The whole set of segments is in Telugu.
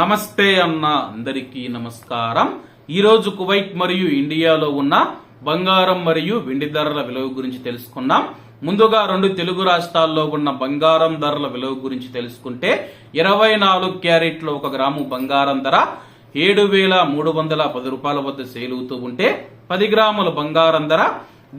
నమస్తే అన్న అందరికీ నమస్కారం. ఈరోజు కువైట్ మరియు ఇండియాలో ఉన్న బంగారం మరియు వెండి ధరల విలువ గురించి తెలుసుకున్నాం ముందుగా రెండు తెలుగు రాష్ట్రాల్లో ఉన్న బంగారం ధరల విలువ గురించి తెలుసుకుంటే ఇరవై నాలుగు క్యారెట్లు ఒక గ్రాము బంగారం ధర ఏడు వేల మూడు వందల పది రూపాయల వద్ద సేల్ అవుతూ ఉంటే పది గ్రాముల బంగారం ధర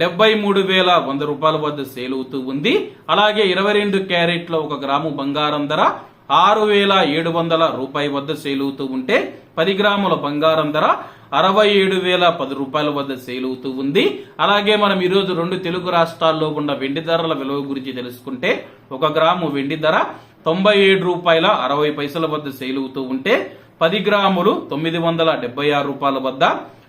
డెబ్బై మూడు వేల వంద రూపాయల వద్ద సేల్ అవుతూ ఉంది. అలాగే ఇరవై రెండు క్యారెట్ల ఒక గ్రాము బంగారం ధర ఆరు వేల ఏడు వందల రూపాయి వద్ద సేల్ అవుతూ ఉంటే పది గ్రాముల బంగారం ధర అరవై ఏడు వేల పది రూపాయల వద్ద సేల్ అవుతూ ఉంది. అలాగే మనం ఈరోజు రెండు తెలుగు రాష్ట్రాల్లో ఉన్న వెండి ధరల విలువ గురించి తెలుసుకుంటే ఒక గ్రాము వెండి ధర తొంభై ఏడు రూపాయల అరవై పైసల వద్ద సేల్ అవుతూ ఉంటే పది గ్రాములు తొమ్మిది వందల డెబ్బై ఆరు రూపాయల వద్ద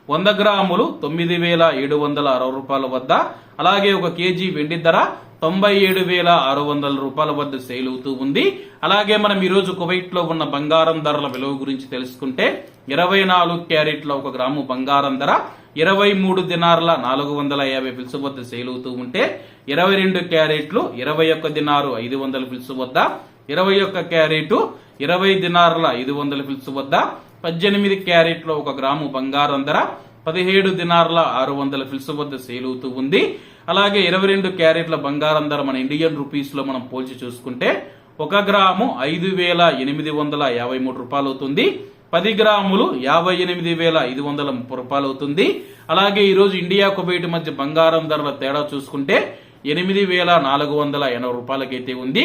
వంద గ్రాములు తొమ్మిది వేల ఏడు వందల అరవై రూపాయల వద్ద అలాగే ఒక కేజీ వెండి ధర తొంభై ఏడు వేల ఆరు వందల రూపాయల వద్ద సేల్ అవుతూ ఉంది. అలాగే మనం ఈరోజు కువైట్లో ఉన్న బంగారం ధరల విలువ గురించి తెలుసుకుంటే ఇరవై నాలుగు క్యారెట్ల ఒక గ్రాము బంగారం ధర ఇరవై మూడు దినార్ల నాలుగు వందల యాభై పిలుసు వద్ద సేల్ అవుతూ ఉంటే ఇరవై రెండు క్యారెట్లు ఇరవై ఒక్క దినారు ఐదు వందల పిలుసు వద్ద ఇరవై ఒక్క క్యారెట్ ఇరవై దినార్ల ఐదు వందల పిలుసు వద్ద పద్దెనిమిది క్యారెట్లు ఒక గ్రాము బంగారం ధర పదిహేడు దినార్ల ఆరు వందల ఫిల్స్ వద్ద సేల్ అవుతూ ఉంది. అలాగే ఇరవై రెండు క్యారెట్ల బంగారం ధర మన ఇండియన్ రూపీస్లో మనం పోల్చి చూసుకుంటే ఒక గ్రాము ఐదు వేల ఎనిమిది వందల యాభై మూడు రూపాయలు అవుతుంది. పది గ్రాములు యాభై ఎనిమిది వేల ఐదు వందల ముప్పై రూపాయలు అవుతుంది. అలాగే ఈరోజు ఇండియా కువైట్ మధ్య బంగారం ధరల తేడా చూసుకుంటే ఎనిమిది వేల నాలుగు వందల ఎనభై రూపాయలకైతే ఉంది.